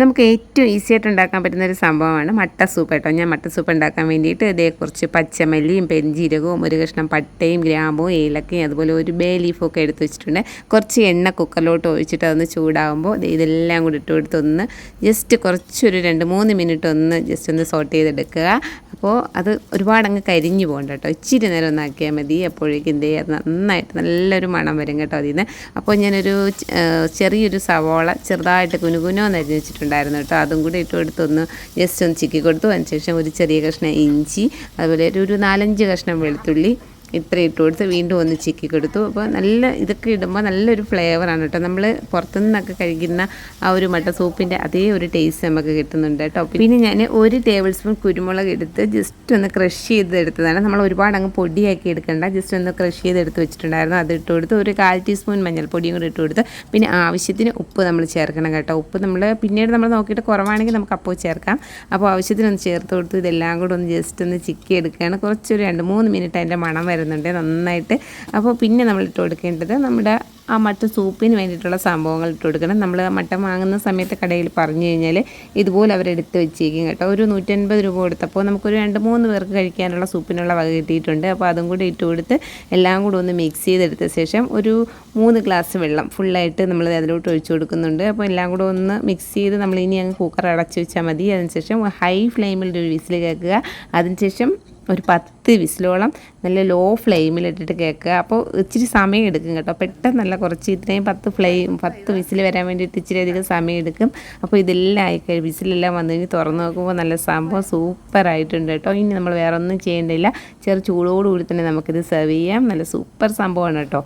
നമുക്ക് ഏറ്റവും ഈസി ആയിട്ട് ഉണ്ടാക്കാൻ പറ്റുന്ന ഒരു സംഭവമാണ് മട്ട സൂപ്പ് കേട്ടോ. ഞാൻ മട്ട സൂപ്പ് ഉണ്ടാക്കാൻ വേണ്ടിയിട്ട് ഇതേ കുറച്ച് പച്ചമല്ലിയും പെരിഞ്ജീരകവും ഒരു കഷ്ണം പട്ടയും ഗ്രാമ്പും ഏലക്കയും അതുപോലെ ഒരു ബേ ലീഫും ഒക്കെ എടുത്ത് വെച്ചിട്ടുണ്ട്. കുറച്ച് എണ്ണ കുക്കറിലോട്ട് ഒഴിച്ചിട്ട് അതൊന്ന് ചൂടാകുമ്പോൾ ഇതെല്ലാം കൂടി ഇട്ട് കൊടുത്ത് ഒന്ന് ജസ്റ്റ് കുറച്ചൊരു രണ്ട് മൂന്ന് മിനിറ്റ് ഒന്ന് ജസ്റ്റ് ഒന്ന് സോട്ട് ചെയ്തെടുക്കുക. അപ്പോൾ അത് ഒരുപാട് അങ്ങ് കരിഞ്ഞു പോകണ്ട കേട്ടോ. ഇച്ചിരി നേരം ഒന്ന് ആക്കിയാൽ മതി. അപ്പോഴേക്കും എന്ത് നന്നായിട്ട് നല്ലൊരു മണം വരും കേട്ടോ അതിൽ നിന്ന്. അപ്പോൾ ഞാനൊരു ചെറിയൊരു സവോള ചെറുതായിട്ട് കുനുകുനോ നരിഞ്ഞ് വെച്ചിട്ടുണ്ടായിരുന്നു കേട്ടോ. അതും കൂടി ഇട്ട് കൊടുത്തൊന്ന് ജസ്റ്റ് ഒന്ന് ചിക്കി കൊടുത്തു. അതിന് ശേഷം ഒരു ചെറിയ കഷ്ണം ഇഞ്ചി അതുപോലെ ഒരു നാലഞ്ച് കഷ്ണം വെളുത്തുള്ളി ഇത്ര ഇട്ട് കൊടുത്ത് വീണ്ടും ഒന്ന് ചിക്കി കൊടുത്തു. അപ്പോൾ നല്ല ഇതൊക്കെ ഇടുമ്പോൾ നല്ലൊരു ഫ്ലേവറാണ് കേട്ടോ നമ്മൾ പുറത്തു പുറത്തുനിന്നൊക്കെ കഴിക്കുന്ന ആ ഒരു മട്ട സൂപ്പിന്റെ അതേ ഒരു ടേസ്റ്റ് നമുക്ക് കിട്ടുന്നുണ്ട് കേട്ടോ പിന്നെ ഞാൻ ഒരു ടേബിൾ സ്പൂൺ കുരുമുളക് എടുത്ത് ജസ്റ്റ് ഒന്ന് ക്രഷ് ചെയ്ത് എടുത്തതാണ് നമ്മൾ ഒരുപാട് അങ്ങ് പൊടിയാക്കി എടുക്കണ്ട. ജസ്റ്റ് ഒന്ന് ക്രഷ് ചെയ്ത് എടുത്ത് വെച്ചിട്ടുണ്ടായിരുന്നു. അത് ഇട്ട് കൊടുത്ത് ഒരു കാൽ ടീസ്പൂൺ മഞ്ഞൾപ്പൊടിയും കൂടി ഇട്ട് കൊടുത്ത്. പിന്നെ ആവശ്യത്തിന് ഉപ്പ് നമ്മൾ ചേർക്കണം കേട്ടോ. ഉപ്പ് നമ്മൾ പിന്നീട് നമ്മൾ നോക്കിയിട്ട് കുറവാണെങ്കിൽ നമുക്ക് അപ്പോൾ ചേർക്കാം. അപ്പോൾ ആവശ്യത്തിനൊന്ന് ചേർത്ത് കൊടുത്ത് ഇതെല്ലാം കൂടെ ഒന്ന് ജസ്റ്റ് ഒന്ന് ചിക്കി എടുക്കുകയാണ്. കുറച്ചൊരു രണ്ട് മൂന്ന് മിനിറ്റ് അതിന്റെ മണം വരുന്നുണ്ട് നന്നായിട്ട്. അപ്പോൾ പിന്നെ നമ്മൾ ഇട്ട് കൊടുക്കേണ്ടത് നമ്മുടെ ആ മട്ട സൂപ്പിന് വേണ്ടിയിട്ടുള്ള സംഭവങ്ങൾ ഇട്ട് കൊടുക്കണം. നമ്മൾ മട്ട വാങ്ങുന്ന സമയത്ത് കടയിൽ പറഞ്ഞു കഴിഞ്ഞാൽ ഇതുപോലെ അവരെടുത്ത് വെച്ചേക്കും കേട്ടോ. ഒരു നൂറ്റൻപത് രൂപ കൊടുത്തപ്പോൾ നമുക്കൊരു രണ്ട് മൂന്ന് പേർക്ക് കഴിക്കാനുള്ള സൂപ്പിനുള്ള വക കിട്ടിയിട്ടുണ്ട്. അപ്പോൾ അതും കൂടി ഇട്ട് കൊടുത്ത് എല്ലാം കൂടി ഒന്ന് മിക്സ് ചെയ്തെടുത്ത ശേഷം ഒരു മൂന്ന് ഗ്ലാസ് വെള്ളം ഫുള്ളായിട്ട് നമ്മൾ അതിലോട്ട് ഒഴിച്ചു കൊടുക്കുന്നുണ്ട്. അപ്പോൾ എല്ലാം കൂടെ ഒന്ന് മിക്സ് ചെയ്ത് നമ്മൾ ഇനി അങ്ങ് കുക്കർ അടച്ചു വെച്ചാൽ മതി. അതിനുശേഷം ഹൈ ഫ്ലെയിമിൽ ഒരു വിസിൽ കേൾക്കുക. അതിനുശേഷം ഒരു പത്ത് വിസിലോളം നല്ല ലോ ഫ്ലെയിമിലിട്ടിട്ട് കേൾക്കുക. അപ്പോൾ ഇച്ചിരി സമയം എടുക്കും കേട്ടോ. പെട്ടെന്നല്ല കുറച്ച് ഇത്രയും പത്ത് ഫ്ലെയിം പത്ത് വിസിൽ വരാൻ വേണ്ടിയിട്ട് ഇച്ചിരി അധികം സമയം എടുക്കും. അപ്പോൾ ഇതെല്ലാം ആയിക്കഴിഞ്ഞ് വിസിലെല്ലാം വന്നു കഴിഞ്ഞ് തുറന്ന് നോക്കുമ്പോൾ നല്ല സംഭവം സൂപ്പറായിട്ടുണ്ട് കേട്ടോ. ഇനി നമ്മൾ വേറെ ഒന്നും ചെയ്യേണ്ടില്ല ചെറു ചൂടോടുകൂടി തന്നെ നമുക്കിത് സെർവ് ചെയ്യാം. നല്ല സൂപ്പർ സംഭവമാണ് കേട്ടോ.